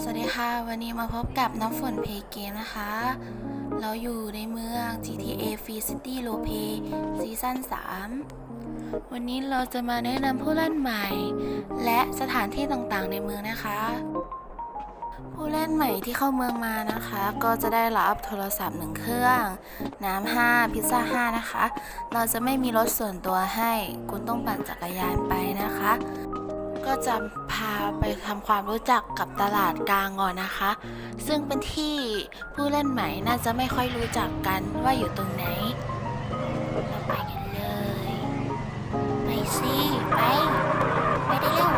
สวัสดีค่ะ วันนี้มาพบกับน้ำฝนเพเกมนะคะ เราอยู่ในเมือง GTA Free City r o l e p l a y ซีซั่น3 วันนี้เราจะมาแนะนำผู้เล่นใหม่ และสถานที่ต่างๆในเมืองนะคะ ผู้เล่นใหม่ที่เข้าเมืองมานะคะ ก็จะได้รับโทรศัพท์หนึ่งเครื่อง น้ำห้าพิซซ่าห้านะคะ เราจะไม่มีรถส่วนตัวให้ คุณต้องปั่นจักรยานไปนะคะ ก็จะพาไปทำความรู้จักกับตลาดกลางก่อนนะคะ ซึ่งเป็นที่ผู้เล่นใหม่น่าจะไม่ค่อยรู้จักกันว่าอยู่ตรงไหนเราไปกันเลย ไปสิไป ไปได้เร็ว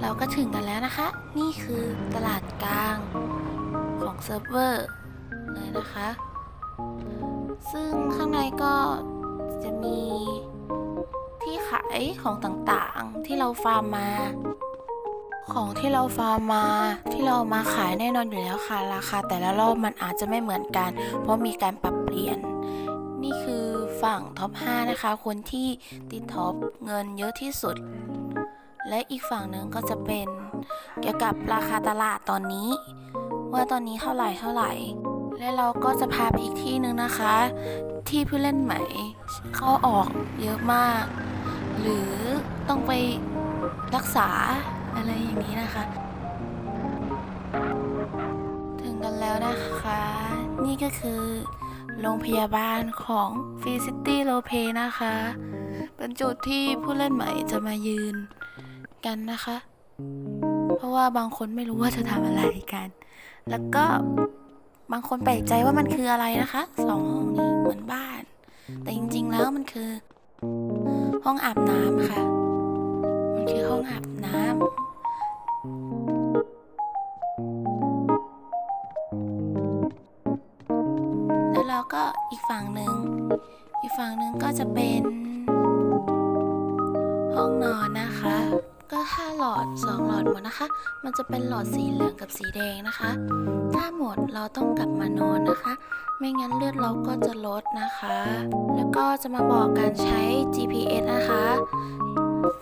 เราก็ถึงกันแล้วนะคะ นี่คือตลาดกลางของเซิร์ฟเวอร์เลยนะคะ ซึ่งข้างในก็จะมี ขายของต่างๆ ที่เราฟาร์มมา ของที่เราฟาร์มมา ที่เรามาขายแน่นอนอยู่แล้วค่ะ ราคาแต่ละรอบมันอาจจะไม่เหมือนกัน เพราะมีการปรับเปลี่ยน นี่คือฝั่งท็อป 5 นะคะ คนที่ติดท็อปเงินเยอะที่สุด และอีกฝั่งหนึ่งก็จะเป็นเกี่ยวกับราคาตลาดตอนนี้ ว่าตอนนี้เท่าไหร่เท่าไหร่ และเราก็จะพาไปอีกที่หนึ่งนะคะ ที่ผู้เล่นใหม่ เข้าออกเยอะมาก หรือต้องไปรักษาอะไรอย่างนี้นะคะ ถึงกันแล้วนะคะ นี่ก็คือโรงพยาบาลของ f r e e City r o l e p l a y นะคะ เป็นจุดที่ผู้เล่นใหม่จะมายืนกันนะคะ เพราะว่าบางคนไม่รู้ว่าจะทำอะไรกัน แล้วก็บางคนแปลกใจว่ามันคืออะไรนะคะสองห้องนี้เหมือนบ้าน แต่จริงๆแล้วมันคือ ห้องอาบน้ำค่ะ มันคือห้องอาบน้ำ แล้วเราก็อีกฝั่งหนึ่ง อีกฝั่งหนึ่งก็จะเป็น ห้องนอนนะคะ ถ้าหลอด 2 หลอดหมดนะคะ มันจะเป็นหลอดสีเหลืองกับสีแดงนะคะ ถ้าหมดเราต้องกลับมานอนนะคะ ไม่งั้นเลือดเราก็จะลดนะคะ แล้วก็จะมาบอกการใช้ GPS นะคะ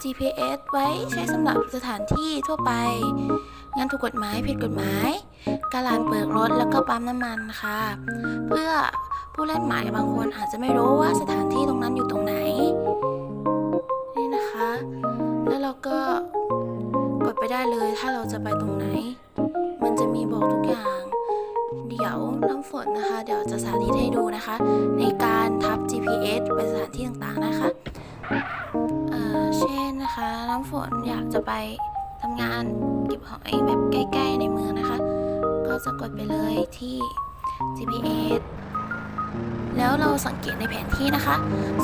GPS ไว้ใช้สำหรับสถานที่ทั่วไป งานถูกกฎหมายผิดกฎหมายการลานเปิดรถแล้วก็ปั๊มน้ำมันค่ะ เพื่อผู้เล่นใหม่บางคนอาจจะไม่รู้ว่าสถานที่ตรงนั้นอยู่ตรงไหน นี่นะคะ แล้วเราก็ ได้เลยถ้าเราจะไปตรงไหน มันจะมีบอกทุกอย่าง เดี๋ยวน้ำฝนนะคะ เดี๋ยวจะสาธิตให้ดูนะคะ ในการทับ GPS ไปสถานที่ต่างๆนะคะเอ่อเช่นนะคะ น้ำฝนอยากจะไปทำงานเก็บหอยแบบใกล้ ๆ ในเมืองนะคะ ก็จะกดไปเลยที่ GPS แล้วเราสังเกตในแผนที่นะคะ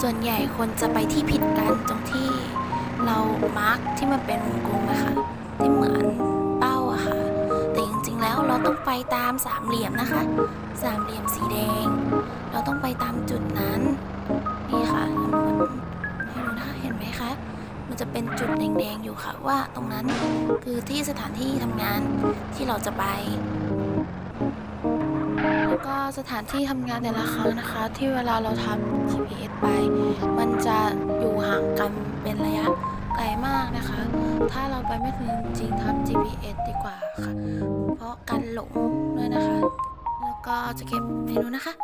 ส่วนใหญ่คนจะไปที่ผิดกันตรงที่เรามาร์กที่มันเป็นวงกลมอะคะ ที่เหมือนเป้าอะค่ะ แต่จริงๆแล้วเราต้องไปตามสามเหลี่ยมนะคะ สามเหลี่ยมสีแดง เราต้องไปตามจุดนั้น นี่ค่ะให้ดูนะคะเห็นไหมคะ มันจะเป็นจุดแดงๆอยู่ค่ะว่าตรงนั้นคือที่สถานที่ทำงานที่เราจะไปแล้วก็สถานที่ทำงานแต่ละครั้งนะคะ ที่เวลาเราทำ GPS ไป มันจะอยู่ห่างกันเป็นระยะ ไกลมากนะคะ ถ้าเราไปไม่ถึงจริงๆทำ GPS ดีกว่าค่ะ เพราะกันหลงด้วยนะคะ แล้วก็จะเก็บเมนูนะคะ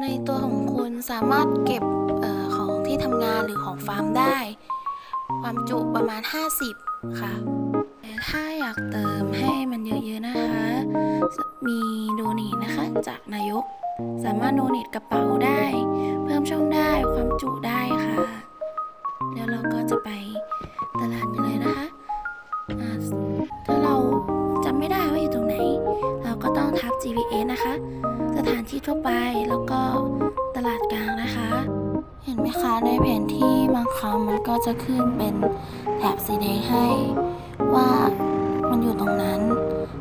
ในตัวของคุณสามารถเก็บออของที่ทำงานหรือของฟาร์มได้ ความจุประมาณ 50 ค่ะแต่ถ้าอยากเติมให้มันเยอะๆนะคะ มีโดนทนะคะ จากนายก สามารถโดนทกระเป๋าได้ เพิ่มช่องได้ความจุได้ค่ะ แล้วเราก็จะไป แล้วก็ตลาดกลางนะคะ เห็นไหมคะในแผนที่บางครั้งมันก็จะขึ้นเป็นแถบสีแดงให้ว่ามันอยู่ตรงนั้น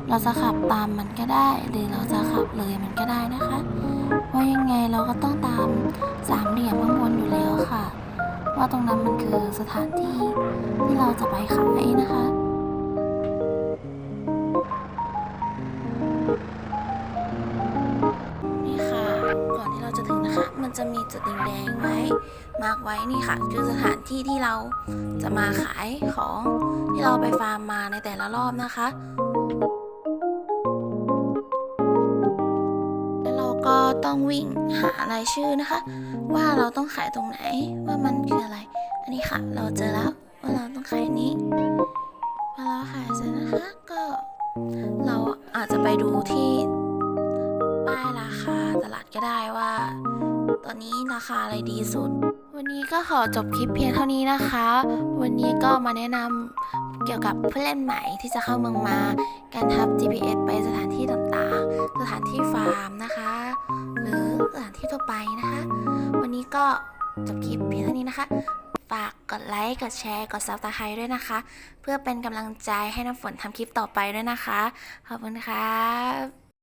เราจะขับตามมันก็ได้ หรือเราจะขับเลยมันก็ได้นะคะเพรายังไงเราก็ต้องตามสามเหลี่ยมข้างบนอยู่แล้วค่ะ ว่าตรงนั้นมันคือสถานที่ที่เราจะไปขายนะคะ มาร์กไว้นี่ค่ะ คือสถานที่ที่เราจะมาขายของที่เราไปฟาร์มมาในแต่ละรอบนะคะแล้วเราก็ต้องวิ่งหารายชื่อนะคะ ว่าเราต้องขายตรงไหนว่ามันคืออะไร อันนี้ค่ะ เราเจอแล้วว่าเราต้องขายนี้พอเราขายเสร็จนะคะก็เราอาจจะไปดูที่ป้ายราคาตลาดก็ได้ว่า ตอนนี้ราคาอะไรดีสุด วันนี้ก็ขอจบคลิปเพียงเท่านี้นะคะ วันนี้ก็มาแนะนำเกี่ยวกับผู้เล่นใหม่ที่จะเข้าเมืองมา การทับ GPS ไปสถานที่ต่างๆ สถานที่ฟาร์มนะคะ หรือสถานที่ทั่วไปนะคะ วันนี้ก็จบคลิปเพียงเท่านี้นะคะฝากกดไลค์ กดแชร์ กดซับสไครต์ด้วยนะคะ เพื่อเป็นกำลังใจให้น้ำฝนทำคลิปต่อไปด้วยนะคะ ขอบคุณครับ